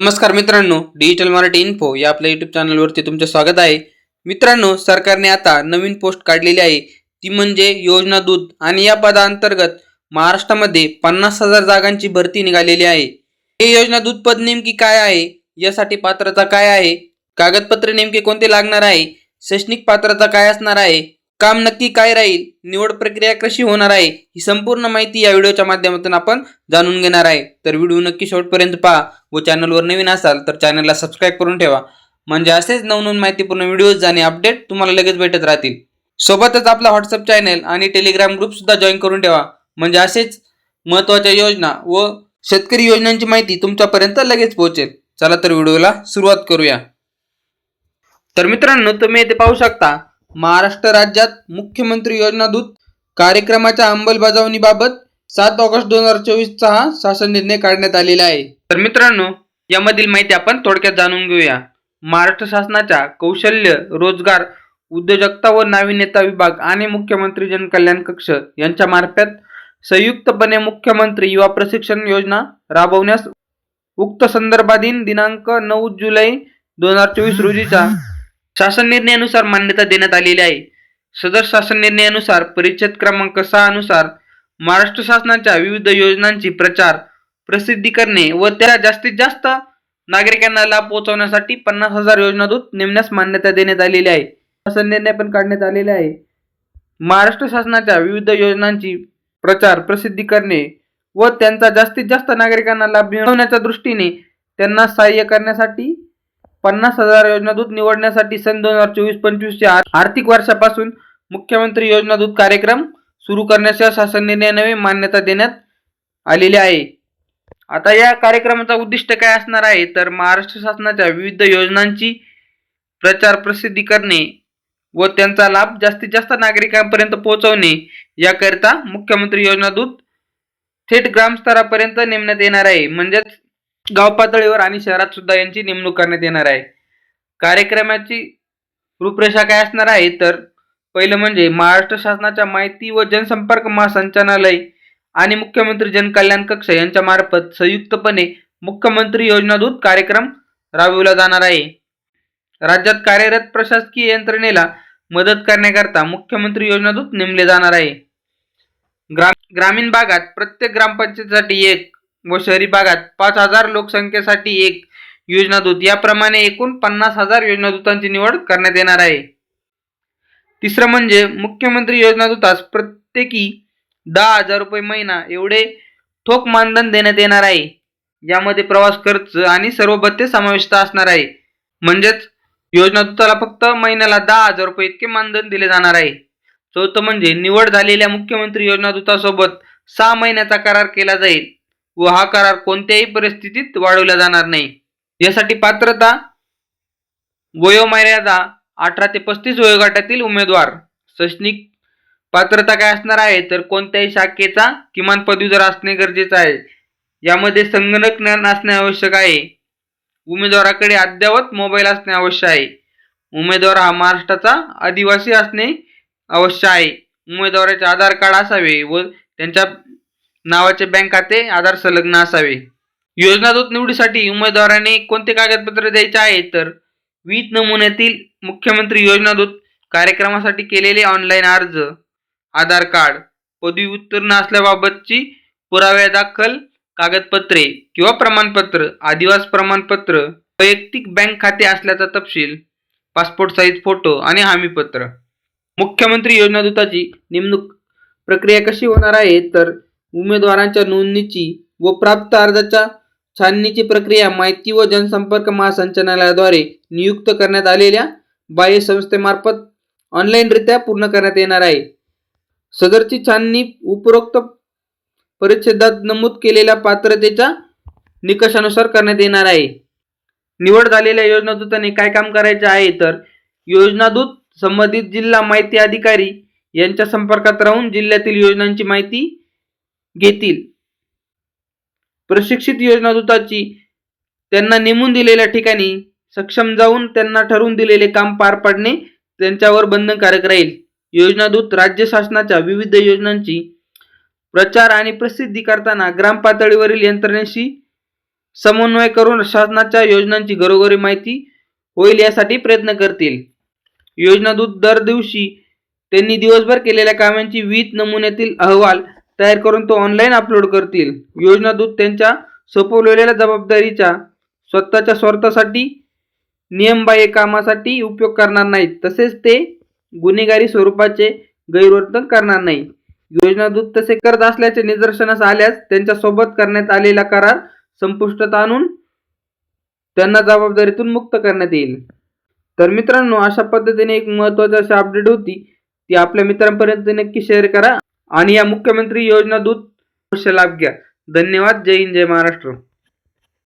नमस्कार मित्रांनो digital Marathi info या आपल्या युट्यूब चॅनलवरती तुमचे स्वागत आहे. मित्रांनो सरकारने आता नवीन पोस्ट काढलेली आहे. ती म्हणजे योजना दूत आणि या पदाअंतर्गत महाराष्ट्रामध्ये पन्नास हजार जागांची भरती निघालेली आहे. हे योजना दूत पद नेमकी काय आहे? यासाठी पात्रता काय आहे? कागदपत्रे नेमके कोणते लागणार आहे? शैक्षणिक पात्रता काय असणार आहे? काम नक्की काय राहील निवड प्रक्रिया कशी होणार आहे ही संपूर्ण माहिती या व्हिडिओच्या माध्यमातून आपण जाणून घेणार आहे. तर व्हिडिओ नक्की शेवटपर्यंत पहा. व चॅनलवर नवीन असाल तर चॅनलला सबस्क्राईब करून ठेवा. म्हणजे असेच नवनवीन माहितीपूर्ण व्हिडिओज आणि अपडेट तुम्हाला लगेच भेटत राहतील. सोबतच आपला व्हॉट्सअप चॅनल आणि टेलिग्राम ग्रुप सुद्धा जॉईन करून ठेवा. म्हणजे असेच महत्त्वाच्या योजना व शेतकरी योजनांची माहिती तुमच्यापर्यंत लगेच पोहोचेल. चला तर व्हिडिओला सुरुवात करूया. तर मित्रांनो तुम्ही येथे पाहू शकता महाराष्ट्र राज्यात मुख्यमंत्री योजना दूत कार्यक्रमाच्या अंमलबजावणीबाबत सात ऑगस्ट दोन हजार चोवीसचा हा शासन निर्णय काढण्यात आलेला आहे. तर मित्रांनो यामधील माहिती आपण थोडक्यात जाणून घेऊया. महाराष्ट्र शासनाच्या कौशल्य रोजगार उद्योजकता व नाविन्यता विभाग आणि मुख्यमंत्री जनकल्याण कक्ष यांच्या मार्फत संयुक्तपणे मुख्यमंत्री युवा प्रशिक्षण योजना राबवण्यास उक्त संदर्भाधीन दिनांक नऊ जुलै दोन हजार चोवीस रोजीच्या शासन निर्णयानुसार मान्यता देण्यात आलेली आहे. सदर शासन निर्णयानुसार परिच्छेद क्रमांक सहा नुसार महाराष्ट्र शासनाच्या विविध योजनांची प्रचार प्रसिद्धी करणे व त्या जास्तीत जास्त नागरिकांना लाभ पोहोचवण्यासाठी पन्नास हजार योजनादूत नेमण्यास मान्यता देण्यात आलेली आहे. शासन निर्णय पण काढण्यात आलेले आहे. महाराष्ट्र शासनाच्या विविध योजनांची प्रचार प्रसिद्धी करणे व त्यांचा जास्तीत जास्त नागरिकांना लाभ मिळवण्याच्या दृष्टीने त्यांना सहाय्य करण्यासाठी पन्नास हजार योजनादूत निवडण्यासाठी सन दोन हजार चोवीस पंचवीसच्या आर्थिक वर्षापासून मुख्यमंत्री योजनादूत कार्यक्रम सुरू करण्याच्या शासन निर्णयाने मान्यता देण्यात आलेली आहे. आता या कार्यक्रमाचा उद्दिष्ट काय असणार आहे? तर महाराष्ट्र शासनाच्या विविध योजनांची प्रचार प्रसिद्धी करणे व त्यांचा लाभ जास्तीत जास्त नागरिकांपर्यंत पोहोचवणे याकरिता मुख्यमंत्री योजनादूत थेट ग्रामस्तरापर्यंत नेमण्यात येणार आहे. म्हणजेच गाव पातळीवर आणि शहरात सुद्धा यांची नेमणूक करण्यात येणार आहे. कार्यक्रमाची रूपरेषा काय असणार आहे? तर पहिलं म्हणजे महाराष्ट्र शासनाच्या माहिती व जनसंपर्क महासंचालनालय आणि मुख्यमंत्री जनकल्याण कक्ष यांच्या मार्फत संयुक्तपणे मुख्यमंत्री योजनादूत कार्यक्रम राबविला जाणार आहे. राज्यात कार्यरत प्रशासकीय यंत्रणेला मदत करण्याकरता मुख्यमंत्री योजनादूत नेमले जाणार आहे. ग्रा ग्रामीण भागात प्रत्येक ग्रामपंचायतीसाठी एक व शहरी भागात पाच हजार लोकसंख्येसाठी एक योजनादूत. याप्रमाणे एकूण पन्नास हजार योजनादूतांची निवड करण्यात येणार आहे. तिसरं म्हणजे मुख्यमंत्री योजनादूतास प्रत्येकी दहा हजार रुपये महिना एवढे ठोक मानधन देण्यात येणार आहे. यामध्ये प्रवास खर्च आणि सर्व भत्ते समाविष्ट असणार आहे. म्हणजेच योजनादूताला फक्त महिन्याला दहा हजार रुपये इतके मानधन दिले जाणार आहे. चौथं म्हणजे निवड झालेल्या मुख्यमंत्री योजनादूतासोबत सहा महिन्याचा करार केला जाईल. व हा करार कोणत्याही परिस्थितीत वाढवला जाणार नाही. यासाठी पात्रता वयोमर्यादा अठरा ते पस्तीस वयोगटातील उमेदवार. शैक्षणिक पात्रता काय असणार आहे? तर कोणत्याही शाखेचा किमान पदवीधर असणे गरजेचं आहे यामध्ये संगणक ज्ञान असणे आवश्यक आहे. उमेदवाराकडे अद्ययावत मोबाईल असणे आवश्यक आहे. उमेदवार हा महाराष्ट्राचा आदिवासी असणे आवश्यक आहे. उमेदवाराचे आधार कार्ड असावे व त्यांच्या नावाचे बँक खाते आधार संलग्न असावे. योजनादूत निवडीसाठी उमेदवाराने कोणते कागदपत्र द्यायचे आहे? तर वीज नमुन्यातील मुख्यमंत्री योजनादूत कार्यक्रमासाठी केलेले ऑनलाईन अर्ज आधार कार्ड पदवी उत्तीर्ण असल्याबाबतची पुराव्या दाखल कागदपत्रे किंवा प्रमाणपत्र आदिवास प्रमाणपत्र वैयक्तिक बँक खाते असल्याचा तपशील पासपोर्ट साईज फोटो आणि हमीपत्र. मुख्यमंत्री योजनादूताची नेमणूक प्रक्रिया कशी होणार आहे? तर उमेदवारांच्या नोंदणीची व प्राप्त अर्जाच्या छाननीची प्रक्रिया माहिती व जनसंपर्क महासंचालनालयाद्वारे नियुक्त करण्यात आलेल्या बाह्य संस्थेमार्फत ऑनलाईनरित्या पूर्ण करण्यात येणार आहे. सदरची छाननी उपरोक्त परिच्छेदात नमूद केलेल्या पात्रतेच्या निकषानुसार करण्यात येणार आहे. निवड झालेल्या योजनादूताने काय काम करायचे आहे तर योजनादूत संबंधित जिल्हा माहिती अधिकारी यांच्या संपर्कात राहून जिल्ह्यातील योजनांची माहिती घेतील. प्रशिक्षित योजनादूताची त्यांना नेमून दिलेल्या ठिकाणी सक्षम जाऊन त्यांना ठरवून दिलेले काम पार पाडणे त्यांच्यावर बंधनकारक राहील. योजनादूत राज्य शासनाच्या विविध योजनांची प्रचार आणि प्रसिद्धी करताना ग्राम पातळीवरील यंत्रणेशी समन्वय करून शासनाच्या योजनांची घरोघरी माहिती होईल यासाठी प्रयत्न करतील. योजना दूत दर दिवशी त्यांनी दिवसभर केलेल्या कामांची विविध नमुन्यातील अहवाल तयार करून तो ऑनलाईन अपलोड करतील. योजना दूत त्यांच्या सोपवलेल्या जबाबदारीच्या स्वतःच्या स्वार्थासाठी नियमबाह्य कामासाठी उपयोग करणार नाहीत. तसेच ते गुन्हेगारी स्वरूपाचे गैरवर्तन करणार नाही. योजनादूत तसे करत असल्याचे निदर्शनास आल्यास त्यांच्यासोबत करण्यात आलेला करार संपुष्टात आणून त्यांना जबाबदारीतून मुक्त करण्यात येईल. तर मित्रांनो अशा पद्धतीने एक महत्त्वाची अशी अपडेट होती. ती आपल्या मित्रांपर्यंत नक्की शेअर करा. आणि या मुख्यमंत्री योजना दूत लाभ घ्या. धन्यवाद. जय हिंद जय महाराष्ट्र.